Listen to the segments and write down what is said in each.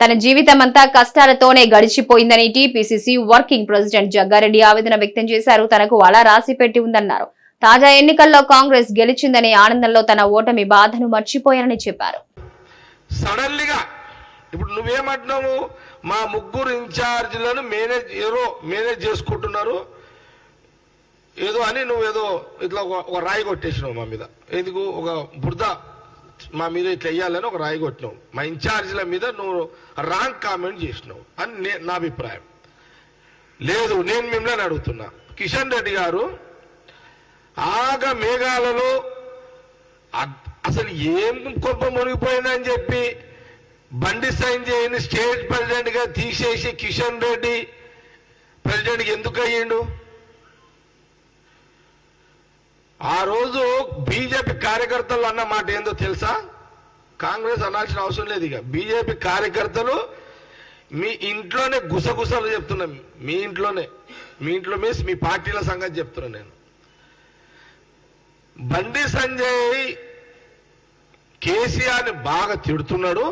తన జీవితమంతా కష్టాలతోనే గడిచిపోయిందని టీపీసీసీ వర్కింగ్ ప్రెసిడెంట్ జగ్గారెడ్డి ఆవేదన వ్యక్తం చేశారు. తనకు అలా రాసి పెట్టి ఉందన్నారు. తాజా ఎన్నికల్లో కాంగ్రెస్ గెలిచిందనే ఆనందంలో తన ఓటమి బాధను మర్చిపోయానని చెప్పారు. సడన్లీగా ఇప్పుడు నువ్వేమంటున్నావు? మా ముగ్గురు ఇన్ఛార్జీలను మేనేజ్ ఏదో మేనేజ్ చేసుకుంటున్నారు. ఏదో అని నువ్వేదో ఇట్లా ఒక ఒక రాయి కొట్టేసినావు మా మీద. ఎందుకు? ఒక బురద మా మీద ఇట్లా వేయాలని ఒక రాయి కొట్టినావు. మా ఇన్ఛార్జీల మీద నువ్వు రాంగ్ కామెంట్ చేసినావు అని నే- నా అభిప్రాయం. లేదు నేను మిమ్మల్ని అడుగుతున్నా. కిషన్ రెడ్డి గారు ఆగ మేఘాలలో అసలు ఏం కొంప మునిగిపోయిందని చెప్పి బండి సంజయ్ని స్టేట్ ప్రెసిడెంట్గా తీసేసి కిషన్ రెడ్డి ప్రెసిడెంట్ ఎందుకు అయ్యిండు? ఆ రోజు బీజేపీ కార్యకర్తలు అన్న మాట ఏందో తెలుసా? కాంగ్రెస్ అనాల్సిన అవసరం లేదు ఇక. బీజేపీ కార్యకర్తలు మీ ఇంట్లోనే గుసగుసలు చెప్తున్నాం. మీ ఇంట్లోనే. మీ ఇంట్లో మీన్స్ మీ పార్టీల సంగతి చెప్తున్నా నేను. బండి సంజయ్ కేసీఆర్ని బాగా తిడుతున్నాడు.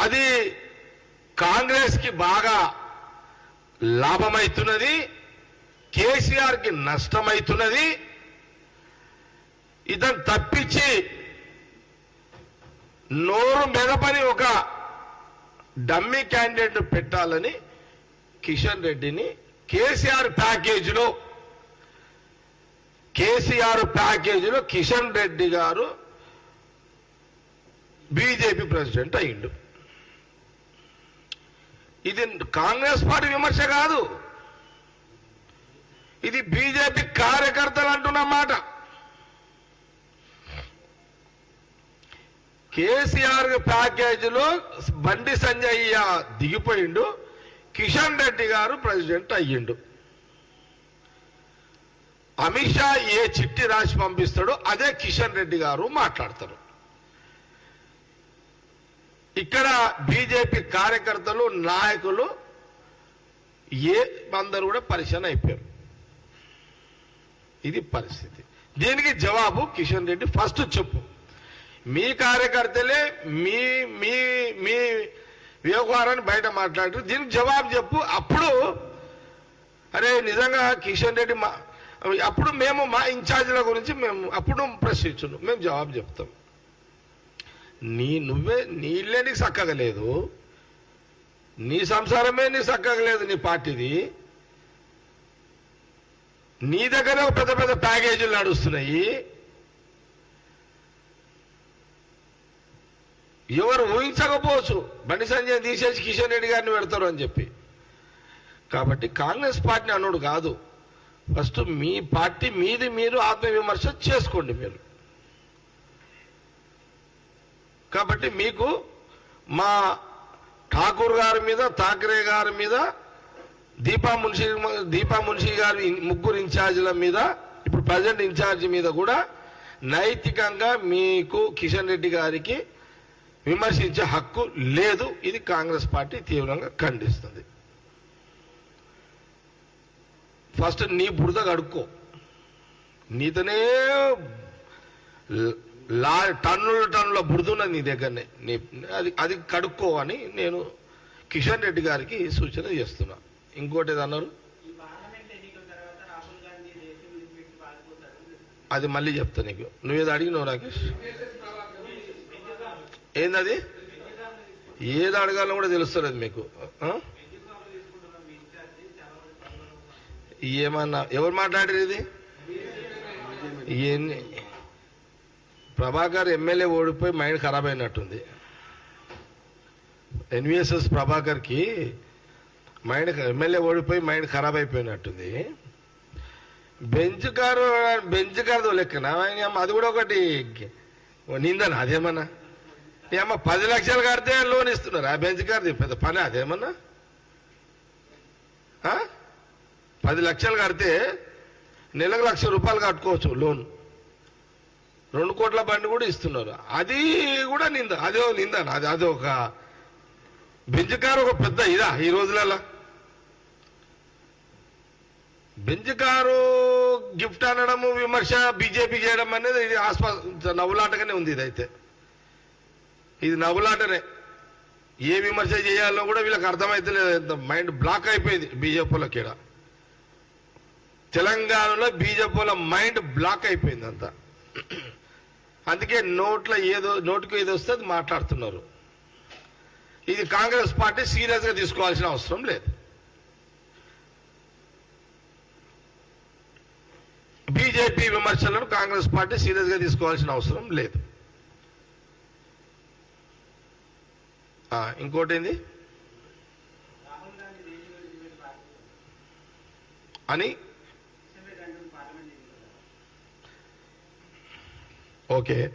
అది కాంగ్రెస్కి బాగా లాభమైతున్నది. కేసీఆర్కి నష్టమైతున్నది. ఇతను తప్పించి నోరు మెదపని ఒక డమ్మీ క్యాండిడేట్ పెట్టాలని కిషన్ రెడ్డిని కేసీఆర్ ప్యాకేజీలో కేసీఆర్ ప్యాకేజీలో కిషన్ రెడ్డి గారు బీజేపీ ప్రెసిడెంట్ అయ్యిండు. ఇది కాంగ్రెస్ పార్టీ విమర్శ కాదు. ఇది బీజేపీ కార్యకర్తలు అంటున్న మాట. కేసీఆర్ ప్యాకేజీలో బండి సంజయ్య దిగిపోయిండు కిషన్ రెడ్డి గారు ప్రెసిడెంట్ అయ్యిండు. అమిత్ షా ఏ చిట్టి రాసి పంపిస్తాడో అదే కిషన్ రెడ్డి గారు మాట్లాడతారు. ఇక్కడ బీజేపీ కార్యకర్తలు నాయకులు ఏ అందరూ కూడా పరిశీలన అయిపోయారు. ఇది పరిస్థితి. దీనికి జవాబు కిషన్ రెడ్డి. ఫస్ట్ చెప్పు. మీ కార్యకర్తలే మీ మీ మీ వ్యవహారాన్ని బయట మాట్లాడారు. దీనికి జవాబు చెప్పు. అప్పుడు అరే నిజంగా కిషన్ రెడ్డి మా అప్పుడు మేము మా ఇన్ఛార్జీల గురించి మేము అప్పుడు ప్రశ్నించున్నాం మేము జవాబు చెప్తాం. నీ నువ్వే నీ ఇల్లే నీకు చక్కగా లేదు. నీ సంసారమే నీ చక్కగా లేదు నీ పార్టీది. నీ దగ్గర పెద్ద పెద్ద ప్యాకేజీలు నడుస్తున్నాయి. ఎవరు ఊహించకపోవచ్చు. బండి సంజయ్ తీసేసి కిషన్ రెడ్డి గారిని పెడతారు అని చెప్పి. కాబట్టి కాంగ్రెస్ పార్టీని అన్నోడు కాదు. ఫస్ట్ మీ పార్టీ మీది మీరు ఆత్మవిమర్శ చేసుకోండి మీరు. కాబట్టి మీకు మా ఠాకూర్ గారి మీద ఠాకరే గారి మీద దీపా మున్షి దీపా మున్షి గారి ముగ్గురు ఇన్ఛార్జీల మీద ఇప్పుడు ప్రజెంట్ ఇన్ఛార్జి మీద కూడా నైతికంగా మీకు కిషన్ రెడ్డి గారికి విమర్శించే హక్కు లేదు. ఇది కాంగ్రెస్ పార్టీ తీవ్రంగా ఖండిస్తుంది. ఫస్ట్ నీ బురద కడుక్కో. నీతోనే లా టన్నుల టన్నుల బురదున్నది నీ దగ్గరనే. నీ అది అది కడుక్కో అని నేను కిషన్ రెడ్డి గారికి సూచన చేస్తున్నాను ఇంకోటి ఏదో అన్నారు? అది మళ్ళీ చెప్తా నీకు. నువ్వేదో అడిగినావు రాకేష్? ఏందది? ఏది అడగాలో కూడా తెలుస్తలేదు మీకు. ఏమన్నా ఎవరు మాట్లాడారు ఇది? ఎన్ని ప్రభాకర్ ఎమ్మెల్యే ఓడిపోయి మైండ్ ఖరాబ్ అయినట్టుంది. ఎన్విఎస్ఎస్ ప్రభాకర్కి మైండ్ ఎమ్మెల్యే ఓడిపోయి మైండ్ ఖరాబ్ అయిపోయినట్టుంది. బెంచ్ కారు బెంచ్ కారు లెక్కన? అది కూడా ఒకటి. నిందన అదేమన్నా ఏమో పది లక్షలు కడితే లోన్ ఇస్తున్నారు? ఆ బెంచ్ కార్ది పెద్ద పని అదేమన్నా? పది లక్షలు కడితే నెలకు లక్ష రూపాయలు కట్టుకోవచ్చు లోన్. రెండు కోట్ల బండి కూడా ఇస్తున్నారు. అది కూడా నింద అదే నిందన అది అదొక ఒక కారు ఒక పెద్ద ఇదా ఈ రోజులలో బెంచ్ కారు గిఫ్ట్ అనడము విమర్శ బీజేపీ చేయడం అనేది ఇది ఆస్పా నవ్వులాటగానే ఉంది ఇదైతే. ఇది నవ్వులాటనే. ఏ విమర్శ చేయాలో కూడా వీళ్ళకి అర్థమైతే మైండ్ బ్లాక్ అయిపోయింది బీజేపీలో కీడ. తెలంగాణలో బీజేపీల మైండ్ బ్లాక్ అయిపోయింది అంతా అందుకే నోట్లో ఏదో నోటికి ఏదో వస్తే అది మాట్లాడుతున్నారు. ఇది కాంగ్రెస్ పార్టీ సీరియస్గా తీసుకోవాల్సిన అవసరం లేదు. బీజేపీ విమర్శలను కాంగ్రెస్ పార్టీ సీరియస్గా తీసుకోవాల్సిన అవసరం లేదు. ఇంకోటి ఏంది? అని? ఓకే.